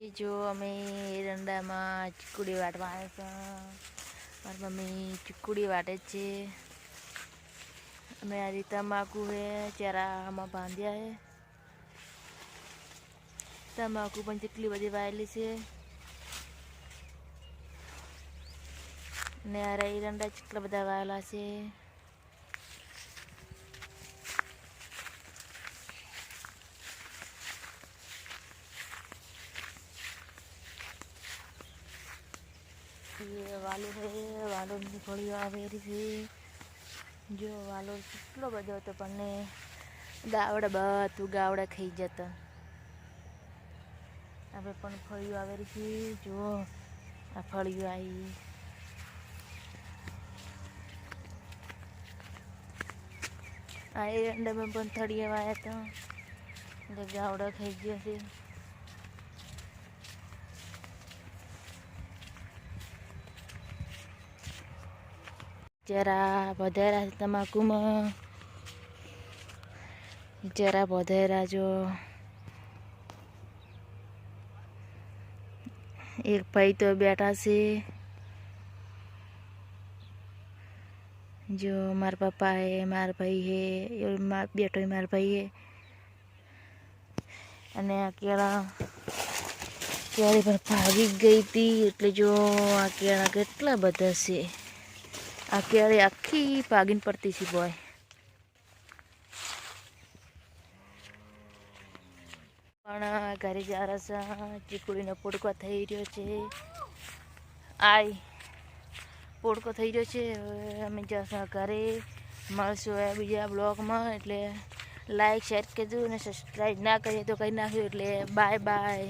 જો અમે એરંડામાં ચીકુડી વાટવા આવ્યા છે મારી મમ્મી ચીકુડી વાટે છે. અમે આ રીતે તમાકુ હે ચેરામાં બાંધ્યા હે. તમાકુ પણ કેટલી બધી વાયેલી છે. ને આ એરંડા કેટલા બધા વાયેલા છે. ये વાલો છે વાલોની ફળીઓ આવેલી છે જો વાલો કેટલો બધો હતો પણ ગાવડા બધું ગાવડા ખાઈ જતા આપણે પણ ફળીઓ આવેલી છે જો આ ફળીઓ આવી આ એ અંડામાં પણ થળિયા વાયા હતા એટલે ગાવડા ખાઈ ગયા છે જરા વધારા તમાકુમાં. જરા વધારા જો. એક ભાઈ તો બેઠા છે. જો મારા પપ્પા હે, મારા ભાઈ હે બેઠો મારા ભાઈ હે. અને આ કેળા કેળી પણ ભાગી ગઈ હતી, એટલે જો આ કેળા કેટલા બધા છે. આ કેળી આખી પાગીને પડતી છે બોય પણ ઘરે જારા છે ચીકુડીનો પોડકો થઈ રહ્યો છે. આય, પોડકો થઈ રહ્યો છે. અમે જશું ઘરે મળશું બીજા બ્લોગમાં. એટલે લાઈક શેર કરજો અને સબસ્ક્રાઈબ ના કરીએ તો કરી નાખ્યું એટલે બાય બાય